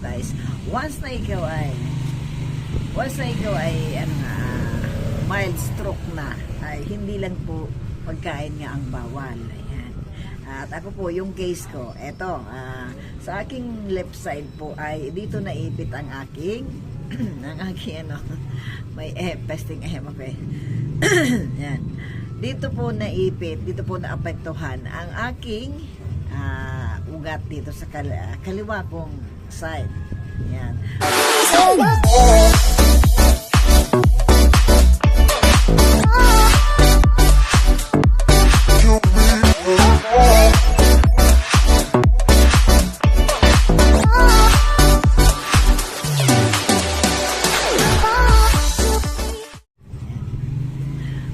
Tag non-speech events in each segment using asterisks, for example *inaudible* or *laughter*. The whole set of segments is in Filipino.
guys. Once na ikaw ay once na ikaw ay ano nga, mild stroke na ay hindi lang po pagkain nga ang bawal. Ayan. At ako po, yung case ko, eto, ah, sa aking left side po ay dito naipit ang aking *clears throat* ang aking ano, may eh, pesting eh, ako eh. Yan. Dito po naipit, dito po naapektuhan ang aking ah, ugat dito sa kal- ah, kaliwa kong side. Yan.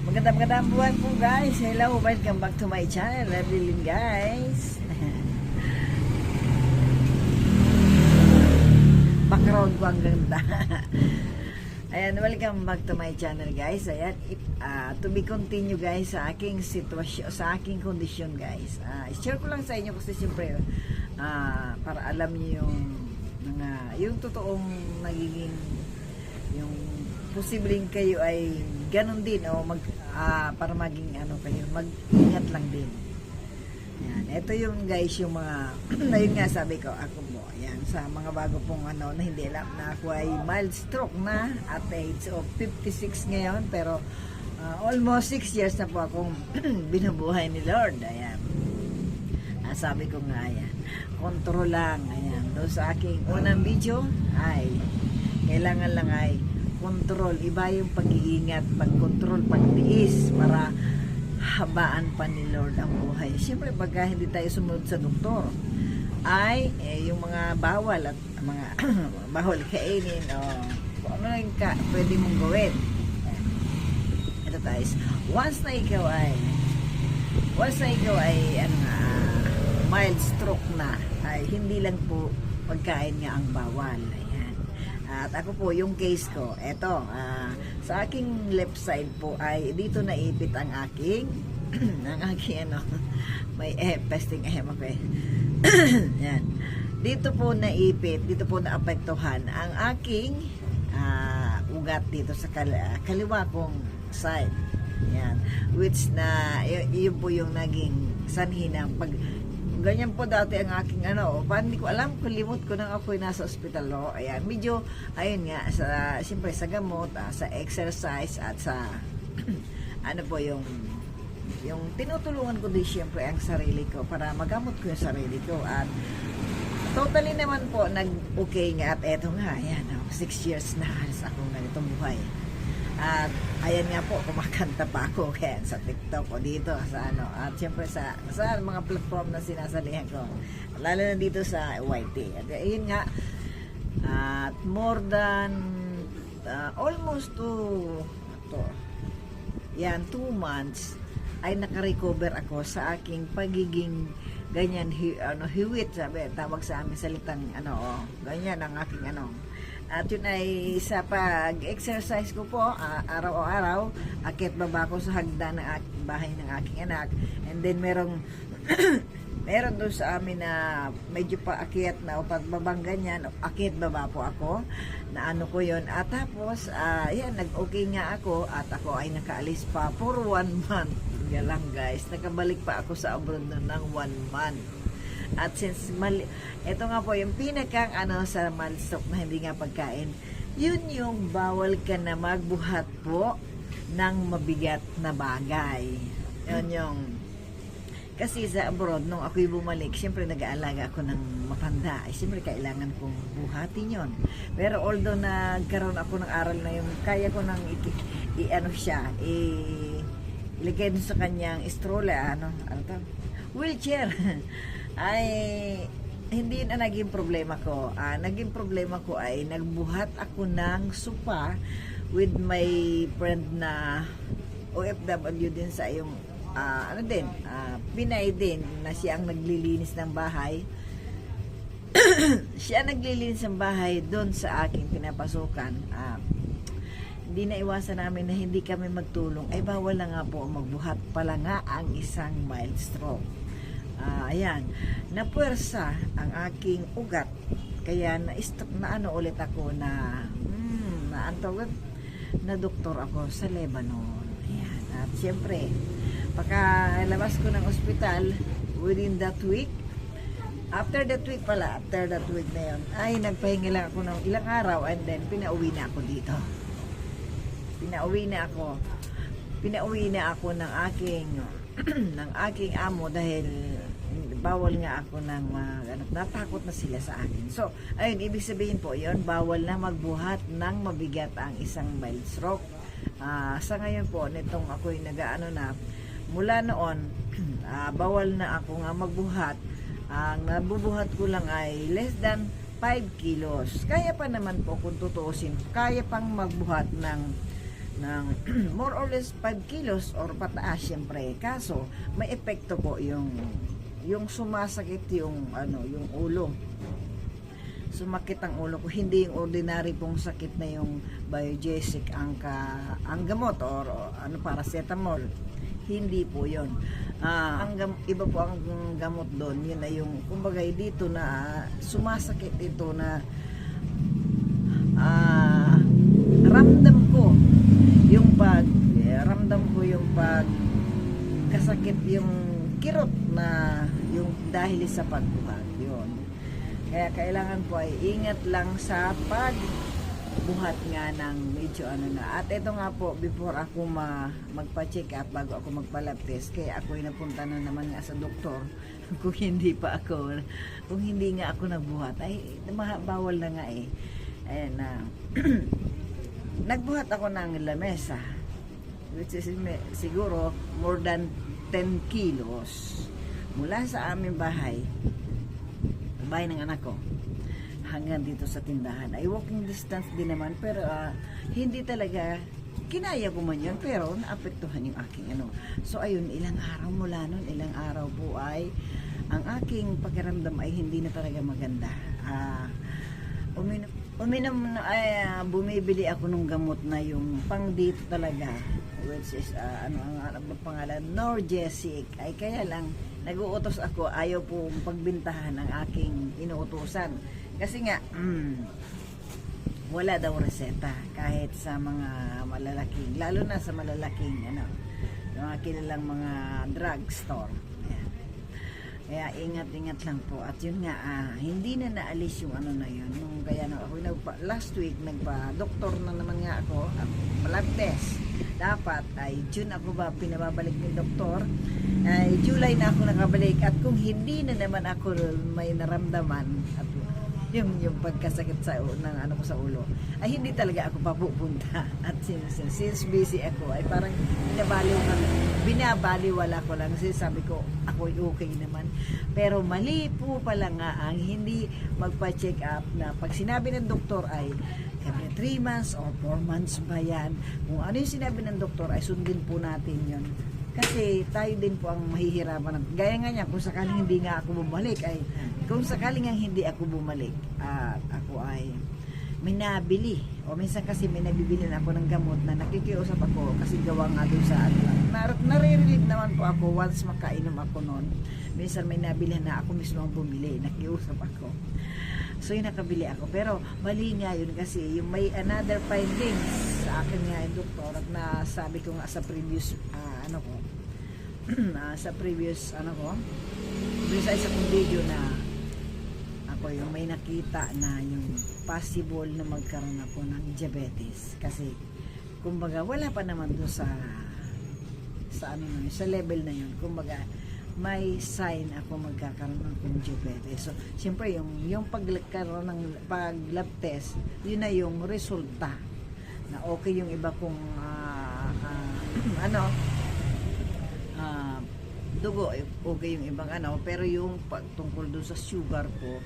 Maganda magandang buwan po guys. Hello, welcome back to my channel. Evelyn guys. Background ko ang ganda. *laughs* Ayan, welcome back to my channel guys. Ayan, if, ah, to be continue guys sa aking sitwasyon, sa aking kondisyon guys. Ah, share ko lang sa inyo kasi siyempre ah, para alam niyo yung mga, yung totoong nagiging yung posibleng kayo ay ganun din o mag ah, para maging ano kayo mag-ingat lang din yan. Ito yung guys yung mga *clears throat* na yun nga sabi ko ako mo yan sa mga bago pong ano na hindi alam na ako ay mild stroke na at age of 56 ngayon pero ah, almost 6 years na po akong *clears throat* binubuhay ni Lord ayan. Ah, sabi ko nga yan control lang ayan. Doon sa aking unang video ay kailangan lang ay control iba yung pag-iingat pag-control pagtiis para habaan pa ni Lord ang buhay. Siyempre pagka hindi tayo sumunod sa doktor. Ay eh, yung mga bawal at mga *clears throat* bawal kainin o kung ano lang ka, pwede mong gawin? Ito guys. Once na ikaw ay once na ikaw ay ano nga, mild stroke na ay hindi lang po pagkain nga ang bawal. Ayan. At ako po yung case ko eto ah, sa aking left side po ay dito naipit ang aking *clears throat* ang aking ano may eh, pesting eh ako eh yan. Dito po naipit dito po naapektuhan ang aking ah, ugat dito sa kal- kaliwa kong side. Yan. Which na yun po yung naging sanhi ng pag ganyan po dati ang aking ano, pa, hindi ko alam kung limot ko nang ako'y nasa ospital no? ayan, medyo, ayun nga sa, siyempre sa gamot, ah, sa exercise at sa *clears throat* ano po yung yung tinutulungan ko din siyempre ang sarili ko para magamot ko yung sarili ko at totally naman po nag okay nga at eto nga ayan, oh, six years na halos akong ganitong buhay at ayan nga po, *laughs* kumakanta pa ako kaya sa TikTok o dito sa ano. At siyempre sa, sa mga platform na sinasalihan ko. Lalo na dito sa YT. At ayun nga, at more than uh, almost to, to yan, two months ay nakarecover ako sa aking pagiging ganyan hi, ano hiwit sabi tawag sa amin salitang ano oh, ganyan ang aking ano at yun ay sa pag-exercise ko po, ah, araw-araw, akit baba ko sa hagdan ng bahay ng aking anak. And then merong *clears throat* meron doon sa amin na medyo pa akyat na o pagbabang ganyan, akit baba po ako na ano ko yon at tapos ah, yan nag-okay nga ako at ako ay nakaalis pa for one month. Yan lang guys. Nakabalik pa ako sa abroad nun ng one month at since mali, ito nga po yung pinakang ano sa malstok na hindi nga pagkain, yun yung bawal ka na magbuhat po ng mabigat na bagay. Yun yung kasi sa abroad, nung ako'y bumalik, siyempre nag-aalaga ako ng matanda. Ay, siyempre kailangan kong buhatin yon. Pero although nagkaroon ako ng aral na yung kaya ko nang i, i- ano siya, i, ilagay sa kanyang stroller, ano, ano to? Wheelchair. *laughs* ay hindi na naging problema ko. Ah, naging problema ko ay nagbuhat ako ng supa with my friend na OFW din sa yung ah, ano din, ah, Pinay din na siya ang naglilinis ng bahay. *clears throat* siya naglilinis ng bahay doon sa aking pinapasukan. Ah, hindi na iwasan namin na hindi kami magtulong. Ay bawal na nga po magbuhat pala nga ang isang mild stroke. Ah, ayan, napuwersa ang aking ugat Kaya na-stop na ano ulit ako na, hmm, na ang tawag, na doktor ako sa Lebanon. Ayan. At syempre, pagkalabas ko ng ospital, within that week, after that week pala, after that week na yun, ay nagpahinga lang ako ng ilang araw and then pinauwi na ako dito. Pinauwi na ako. Pinauwi na ako ng aking *clears throat* ng aking amo dahil bawal nga ako ng mga ano, natakot na sila sa akin. So, ayun, ibig sabihin po yon bawal na magbuhat ng mabigat ang isang mild stroke. Ah, sa ngayon po, nitong ako'y nagaano na, mula noon, *clears throat* ah, bawal na ako nga magbuhat. Ang nabubuhat ko lang ay less than 5 kilos. Kaya pa naman po kung tutuusin, kaya pang magbuhat ng ng *clears throat* more or less 5 kilos or pataas syempre. Kaso, may epekto po yung yung sumasakit yung ano, yung ulo. Sumakit ang ulo ko, hindi yung ordinary pong sakit na yung biogesic ang ka, ang gamot or, ano paracetamol. Hindi po 'yon. Ah, ang gam- iba po ang gamot doon, yun na yung kumbaga dito na sumasakit ito na ah ramdam ko yung pag eh, ramdam ko yung pag kasakit yung kirot na yung dahil sa pagbuhat yun. Kaya kailangan po ay ingat lang sa pagbuhat nga ng medyo ano na. At ito nga po before ako ma, magpa-check up bago ako magpa-lab test kaya ako napunta na naman nga sa doktor. *laughs* Kung hindi pa ako kung hindi nga ako nagbuhat ay bawal na nga eh. Ayan na. *clears throat* Nagbuhat ako ng lamesa which is siguro more than 10 kilos. Mula sa aming bahay bahay ng anak ko hanggang dito sa tindahan. Ay walking distance din naman pero ah, hindi talaga kinaya ko man yun pero naapektuhan yung aking ano. So ayun ilang araw mula nun ilang araw po ay ang aking pakiramdam ay hindi na talaga maganda. Ah uminom, uminom ay, ah, bumibili ako ng gamot na yung pang dito talaga which is ah, ano ang ano ba pangalan Norgesic ay kaya lang naguutos ako ayaw po pagbintahan ng aking inuutosan kasi nga mm, wala daw reseta kahit sa mga malalaking lalo na sa malalaking ano mga kilalang mga drugstore Ayan. Kaya ingat-ingat lang po. At yun nga, ah, hindi na naalis yung ano na yun. Nung kaya na ako nagpa, last week, nagpa-doktor na naman nga ako at lab test. Dapat ay June ako ba pinababalik ni doktor. Ay July na ako nakabalik. At kung hindi na naman ako may naramdaman at yung yung pagkasakit sa ng ano ko sa ulo ay hindi talaga ako papupunta *laughs* at since, since busy ako ay parang binabaliw binabaliwala ko lang kasi sabi ko ako okay naman pero mali po pala nga ang hindi magpa-check up na pag sinabi ng doktor ay every 3 months or 4 months ba yan kung ano yung sinabi ng doktor ay sundin po natin yon kasi tayo din po ang mahihirapan. Gaya nga niya, kung sakaling hindi nga ako bumalik, ay kung sakaling nga hindi ako bumalik, at ako ay may nabili. O minsan kasi may nabibili na ako ng gamot na nakikiusap ako kasi gawa nga doon sa ano. Nar- naman po ako once makainom ako noon. Minsan may nabili na ako mismo ang bumili, nakiusap ako. So yun nakabili ako. Pero mali nga yun kasi yung may another findings sa akin nga yung doktor at nasabi ko nga sa previous ah, ano ko *clears throat* ah, sa previous ano ko sa isa kong video na ako yung may nakita na yung possible na magkaroon ako ng diabetes. Kasi kumbaga wala pa naman doon sa sa ano na sa level na yun. Kumbaga may sign ako magkakaroon ng diabetes. So, siyempre, yung, yung pagkaroon ng pag lab test, yun na yung resulta. Na okay yung iba kong ah, ah, *clears throat* ano ah, dugo, okay yung ibang ano, pero yung pagtungkol doon sa sugar ko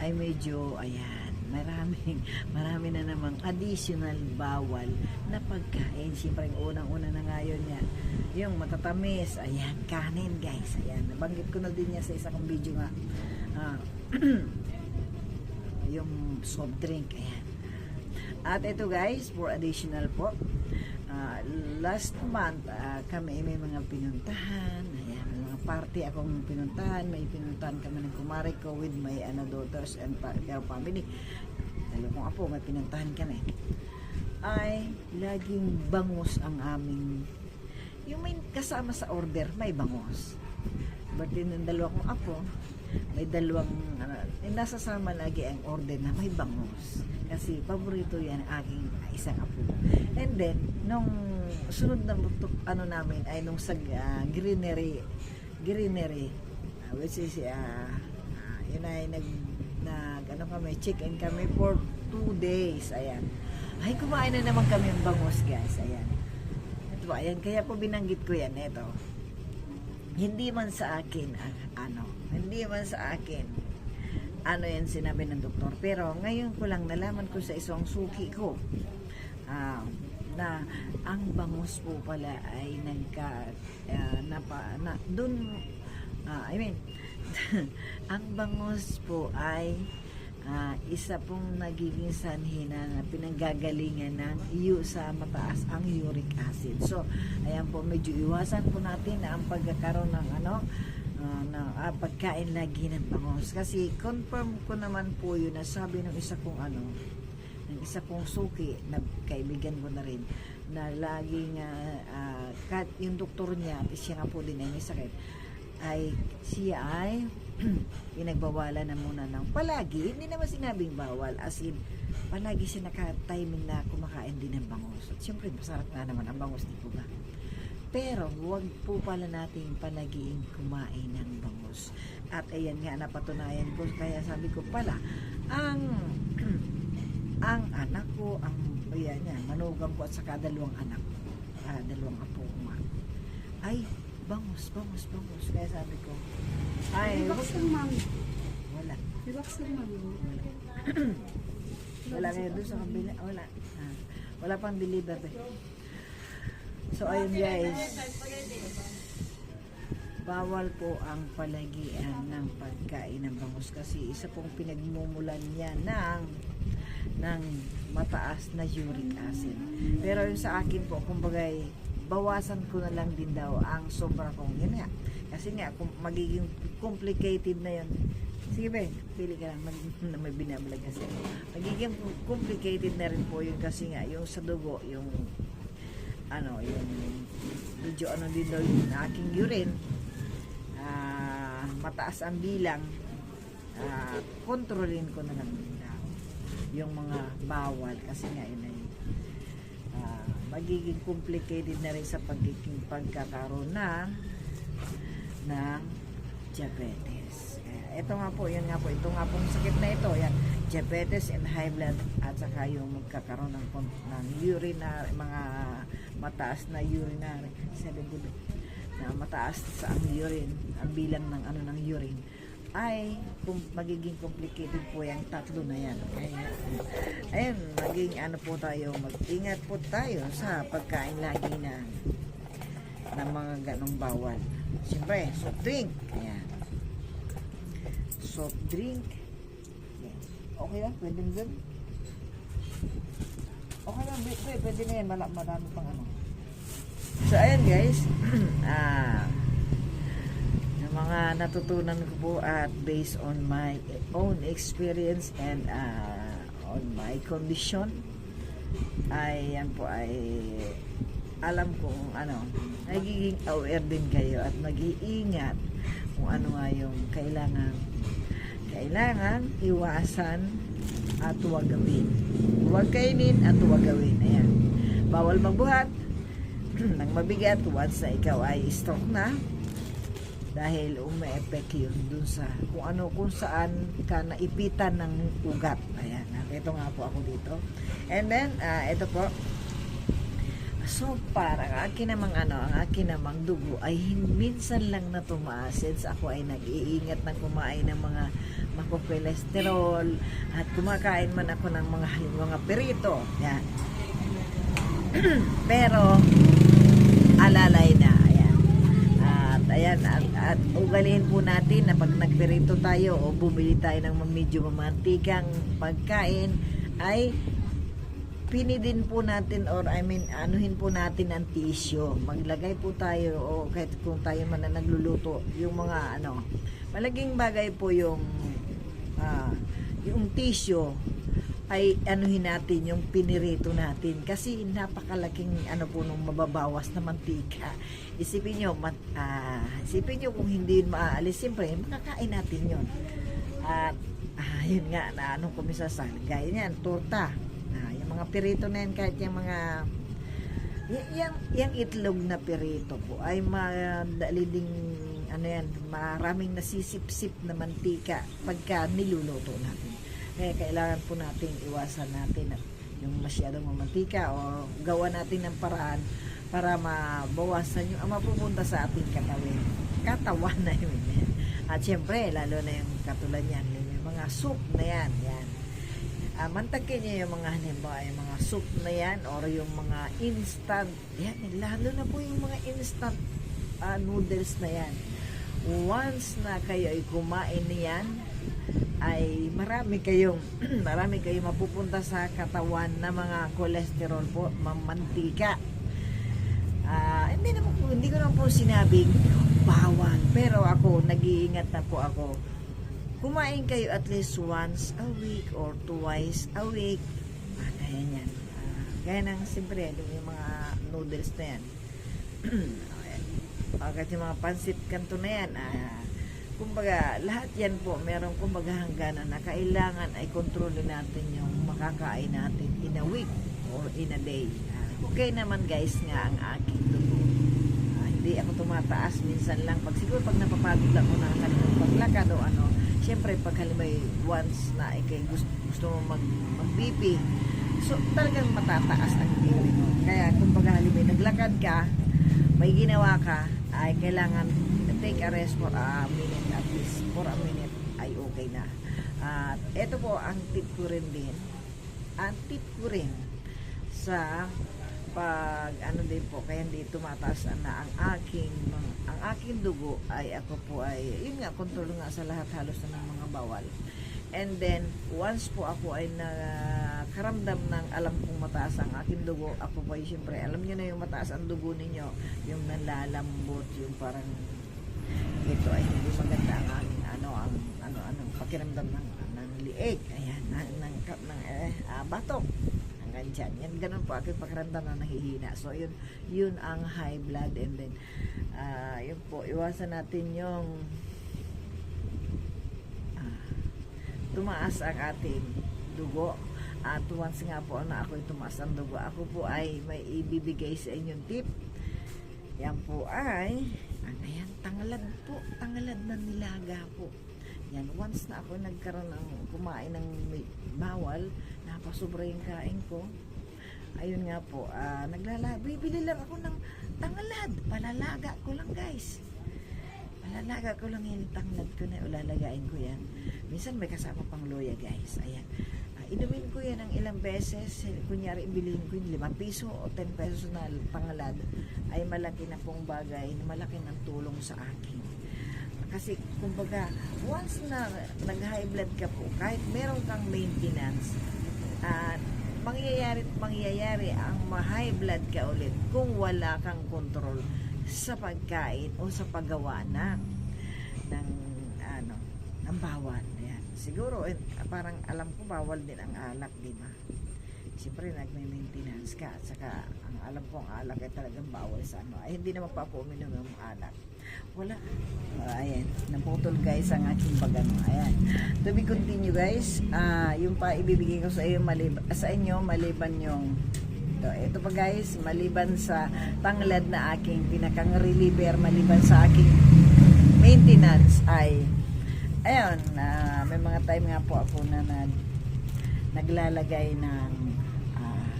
ay medyo, ayan, maraming, *laughs* marami na namang additional bawal na pagkain. Siyempre, ang unang-una na ngayon yan, yung matatamis, ayan, kanin guys, ayan, nabanggit ko na din yan sa isa kong video nga, Ah, *clears throat* yung soft drink, ayan. At ito guys, for additional po, ah, last month ah, kami may mga pinuntahan, party akong pinuntahan, may pinuntahan kami ng kumare ko with my ano, daughters and their family. Dalawang apo, may pinuntahan kami. Ay, laging bangus ang aming, yung may kasama sa order, may bangus. But din ng dalawa kong apo, may dalawang, ano, nasasama lagi ang order na may bangus. Kasi paborito yan ang aking isang apo. And then, nung sunod na ano namin ay nung sa ah, greenery, greenery, ah, which is, ah, yun ay nag, nag, ano kami, check-in kami for two days. Ayan. Ay, kumain na naman kami ng bangus, guys. Ayan. Ito ayan. Kaya po binanggit ko yan. Ito hindi man sa akin ah, ano, hindi man sa akin ano yan sinabi ng doktor. Pero ngayon ko lang nalaman ko sa isang suki ko ah, na ang bangus po pala ay nagka ah, napa, na, dun ah, I mean *laughs* ang bangus po ay ah, isa pong nagiging sanhi na pinanggagalingan ng iyo sa mataas ang uric acid. So, ayan po, medyo iwasan po natin na ang pagkakaroon ng ano, ah, na ah, pagkain lagi ng bangus. Kasi confirm ko naman po yun na sabi ng isa kong ano, ng isa kong suki na kaibigan ko na rin na laging ah, kat yung doktor niya siya nga po din ay may sakit ay siya ay *clears throat* pinagbawalan na muna ng palagi. Hindi naman sinabing bawal as in palagi siya naka-timing na kumakain din ng bangus. At syempre masarap nga naman ang bangus di po ba? Pero huwag po pala natin palagiing kumain ng bangus. At ayan nga napatunayan ko kaya sabi ko pala ang ang anak ko ang ayan yan manugang ko at saka dalawang anak ko. Ah, dalawang apo ko nga. Ay bangus bangus bangus. Kaya sabi ko ay Relax lang, mami. wala. Relax lang, mami. wala. *clears throat* Ngayon doon sa kabila. Wala. Ah, wala pang delivery so ayun guys. Bawal po ang palagian ng pagkain ng bangus kasi isa pong pinagmumulan niya ng ng mataas na uric acid. Pero yung sa akin po kumbaga bawasan ko na lang din daw ang sobra kong yun nga. Kasi nga kung magiging complicated na yun sige be pili ka lang mag, na may binablog kasi. Magiging complicated na rin po yun kasi nga yung sa dugo yung ano yung medyo ano din daw yung aking urine ah, mataas ang bilang ah, kontrolin ko na lang yung mga bawal kasi nga yun ay ah, magiging complicated na rin sa pagiging pagkakaroon ng ng diabetes. Kaya ito nga po, yan nga po, ito nga pong sakit na ito, yan, diabetes and high blood at saka yung magkakaroon ng, ng urinary, mga mataas na urinary, sabi ko na mataas sa ang urine, ang bilang ng ano ng urine ay magiging complicated po yung tatlo na yan. Kaya, ayun, maging ano po tayo, mag-ingat po tayo sa pagkain lagi na ng mga ganong bawal. Siyempre, soft drink. Ayan. Soft drink. Okay lang, pwede na dun. Okay lang, be, pwede na yan. Marami pang ano. So, ayan guys. *clears throat* ah, mga natutunan ko po at based on my own experience and ah, on my condition ay yan po ay alam kong ano nagiging aware din kayo at mag-iingat kung ano nga yung kailangan kailangan iwasan at huwag gawin. Huwag kainin at huwag gawin. Ayan. Bawal magbuhat. *clears throat* Ng mabigat once na ikaw ay stroke na dahil ume-effect yun dun sa kung ano kung saan ka naipitan ng ugat. Ayan ito nga po ako dito. And then ah, ito po. So parang akin namang ano ang akin namang dugo ay minsan lang na tumaas since ako ay nag-iingat ng kumain ng mga makokolesterol at kumakain man ako ng mga mga perito. Yan *clears throat* pero alalay na ayan at, at ugaliin po natin na pag nagperito tayo o bumili tayo ng medyo mamantikang pagkain ay pinidin po natin or I mean anuhin po natin ang tissue. Maglagay po tayo o kahit kung tayo man na nagluluto yung mga ano, malaging bagay po yung ah, yung tissue ay anuhin natin yung pinirito natin. Kasi napakalaking ano po nung mababawas na mantika. Isipin nyo mat, ah, isipin nyo kung hindi yun maaalis siyempre makakain natin yun. At yun nga na anong kumisasal gaya niyan torta. Ah, yung mga pirito na yan kahit yung mga y- yung, yung itlog na pirito po ay madali ding ano yan, maraming nasisip-sip na mantika pagka niluluto natin. Kaya kailangan po natin iwasan natin at yung masyadong mamantika o gawa natin ng paraan para mabawasan yung ang mapupunta sa ating katawin. Katawan na yun. yan. At syempre, lalo na yung katulad yan, yung mga soup na yan. yan. Uh, mantakin niyo yung mga halimbawa, yung mga soup na yan or yung mga instant. Yan, lalo na po yung mga instant ah, noodles na yan. Once na kayo ay kumain niyan, ay marami kayong *clears throat* marami kayong mapupunta sa katawan na mga cholesterol po, mamantika. Ah, hindi naman po, hindi ko naman po sinabing bawal. Pero ako, nag-iingat na po ako. Kumain kayo at least once a week or twice a week. Ah, kaya yan. Ah, kaya nang siyempre, yung mga noodles na yan. *clears throat* Agad yung mga pansit kanto na yan. Ah, kumbaga, lahat yan po, meron kumbaga hangganan na kailangan ay kontrolin natin yung makakain natin in a week or in a day. Ah, okay naman guys nga ang aking dugo. Ah, hindi ako tumataas minsan lang. Pag siguro pag napapagod lang ako nakakalimutan paglakad o ano, syempre pag halimbawa once na ikay gusto, gusto mo mag, mag-BP, so talagang matataas ang BP mo. Kaya kumbaga halimbawa naglakad ka, may ginawa ka, ay kailangan take a rest for a minute at least. For a minute ay okay na. At ito po ang tip ko rin din. Ang tip ko rin sa pag ano din po kaya hindi tumataas na ang aking ang aking dugo ay ako po ay yun nga kontrol nga sa lahat halos na ng mga bawal and then once po ako ay nakaramdam ng alam kong mataas ang aking dugo ako po ay syempre alam niyo na yung mataas ang dugo ninyo yung nalalambot yung parang ito ay hindi maganda ang aking ano ang ano ano pakiramdam ng ng liig ayan ng ng, ng, eh, ah, batok hanggang dyan. Yan, ganun po aking pakiramdam na nahihina. So, yun, yun ang high blood and then, ah, yun po, iwasan natin yung ah, tumaas ang ating dugo. At once nga po na ako tumaas ang dugo, ako po ay may ibibigay sa inyong tip. Yan po ay, yan, tangalad po, tangalad na nilaga po. Yan, once na ako nagkaroon ng kumain ng bawal, napasobra yung kain ko. Ayun nga po, ah, naglala, bibili lang ako ng tangalad. Palalaga ko lang guys. Palalaga ko lang yung tanglad ko na ulalagain ko yan. Minsan may kasama pang loya guys. Ayan. Inumin ko yan ng ilang beses. Kunyari, ibilihin ko yung 5 piso o 10 pesos na tangalad ay malaki na pong bagay na malaki ng tulong sa akin. Kasi, kumbaga, once na nag-high blood ka po, kahit meron kang maintenance, at mangyayari at mangyayari ang ma-high blood ka ulit kung wala kang control sa pagkain o sa paggawa ng ng ng bawal yan siguro eh, parang alam ko bawal din ang alak di ba? Siyempre nagme-maintenance ka at saka ang alam ko ang alak ay talagang bawal sa ano. Ay hindi naman pa ako uminom ng alak. Wala. Ah, ayan. Naputol guys ang aking bagano ayan. To be continue guys ah yung pa ibibigay ko sa iyo maliban sa inyo maliban yung ito, ito pa guys maliban sa tanglad na aking pinakang reliever maliban sa aking maintenance ay ayun ah, may mga time nga po ako na nag naglalagay ng ah,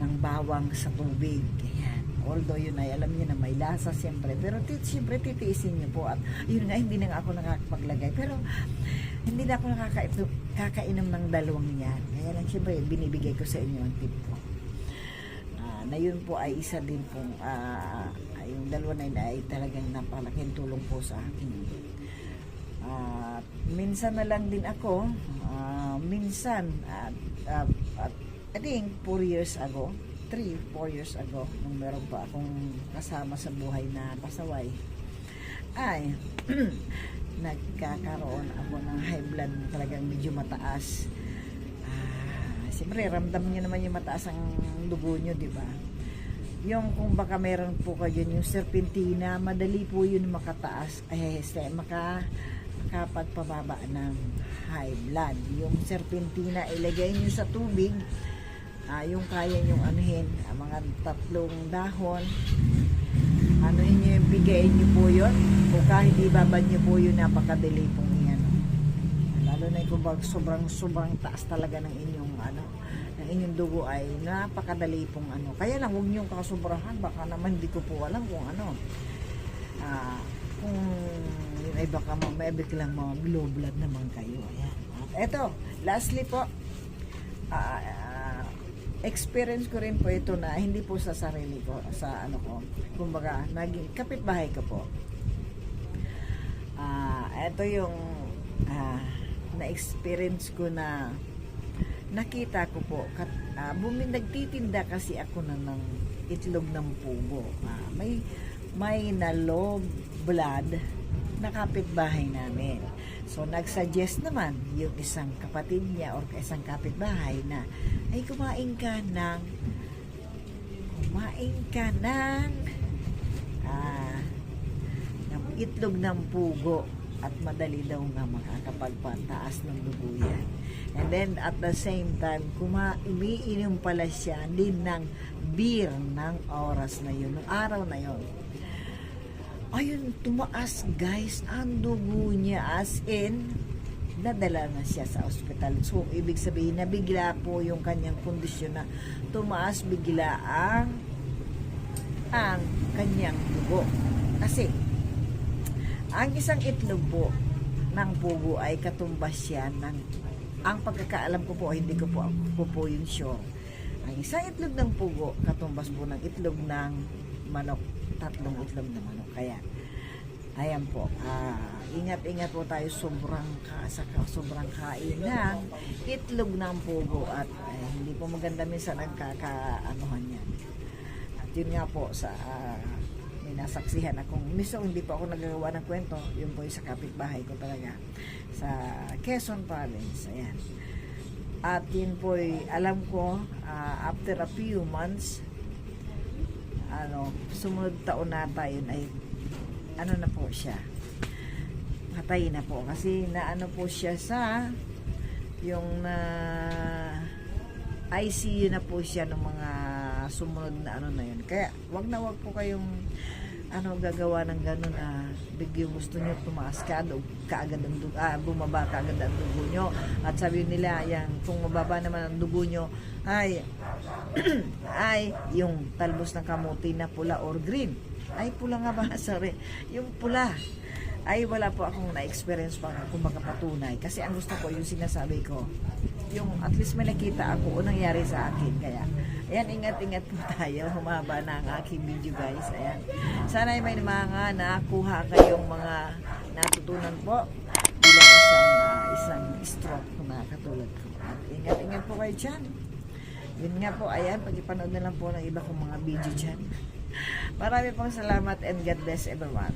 ng bawang sa tubig ayan. Although yun ay alam niyo na may lasa siyempre pero tit, siyempre titiisin niyo po at yun nga hindi na ako nakakapaglagay. Pero hindi na ako nakakainom kakainom ng dalawang yan. Kaya lang siyempre binibigay ko sa inyo ang tip ko. Ah, na yun po ay isa din pong ah, yung dalawa na yun ay talagang napalaking tulong po sa akin at minsan na lang din ako ah, minsan at, at, at I think 4 years ago, 3, 4 years ago, nung meron pa akong kasama sa buhay na pasaway, ay, *clears throat* nagkakaroon ako ng high blood talagang medyo mataas. Ah, Siyempre, ramdam niyo naman yung mataas ang dugo niyo, di ba? Yung kung baka meron po kayo yung serpentina, madali po yun makataas, eh, este, maka, makapagpababa ng high blood. Yung serpentina, ilagay niyo sa tubig, ah, yung kaya nyong anuhin, ah, mga tatlong dahon, anuhin nyo yung bigayin nyo po yun, o kahit ibabad nyo po yun, napakadali pong yan. Lalo na kung sobrang sobrang taas talaga ng inyong ano, ng inyong dugo ay napakadali pong ano. Kaya lang huwag niyo kasobrahan, baka naman hindi ko po alam kung ano. Ah, kung ay baka ma- may biglang mga low blood naman kayo. Ayan. At eto, lastly po, ah, experience ko rin po ito na hindi po sa sarili ko, sa ano ko. Kumbaga, naging kapitbahay ko po. Ah, ito yung ah, na-experience ko na nakita ko po kat, ah, bumi, nagtitinda kasi ako na ng itlog ng pugo. Ah, may may na low blood na kapitbahay namin. So, nagsuggest naman yung isang kapatid niya or isang kapitbahay na ay kumain ka ng kumain ka ng ah, ng itlog ng pugo at madali daw nga makakapagpataas ng dugo yan. And then at the same time, kuma umiinom pala siya din ng beer ng oras na yun, ng araw na yun. Ayun, tumaas guys ang dugo niya as in nadala na siya sa ospital. So, ibig sabihin na bigla po yung kanyang kondisyon na tumaas bigla ang ang kanyang dugo. Kasi, ang isang itlog po ng pugo ay katumbas siya ng ang pagkakaalam ko po, hindi ko po, ko po yung sure. Ang isang itlog ng pugo, katumbas po ng itlog ng manok, tatlong itlog ng manok. Kaya, ayan po, ah, ingat-ingat po tayo sobrang ka, sobrang kain ng itlog ng pugo at eh, hindi po maganda minsan ang kakaanohan yan. At yun nga po sa ah, may nasaksihan akong miso hindi pa ako nagagawa ng kwento yun po yung sa kapitbahay ko talaga sa Quezon Province ayan at yun po alam ko ah, after a few months ano sumunod taon na yun ay ano na po siya patay na po kasi naano po siya sa yung na ICU na po siya ng mga sumunod na ano na yun. Kaya wag na wag po kayong ano gagawa ng gano'n na bigyo gusto nyo tumaas ka o kaagad ang dugo, ah, bumaba kaagad ang dugo nyo at sabi nila yan kung mababa naman ang dugo nyo ay *clears throat* ay yung talbos ng kamuti na pula or green. Ay pula nga ba? *laughs* Sorry. Yung pula. Ay wala po akong na-experience pa kumbaga patunay kasi ang gusto ko yung sinasabi ko yung at least may nakita ako o nangyari sa akin. Kaya Ayan, ingat-ingat po tayo. Humaba na ang aking video guys. Ayan. Sana ay may mga nakuha kayong mga natutunan po bilang isang, uh, isang stroke na katulad ko. Ingat-ingat po kayo dyan. Yun nga po, ayan, pag-ipanood na lang po ng iba kong mga video dyan. *laughs* Marami pong salamat and God bless everyone.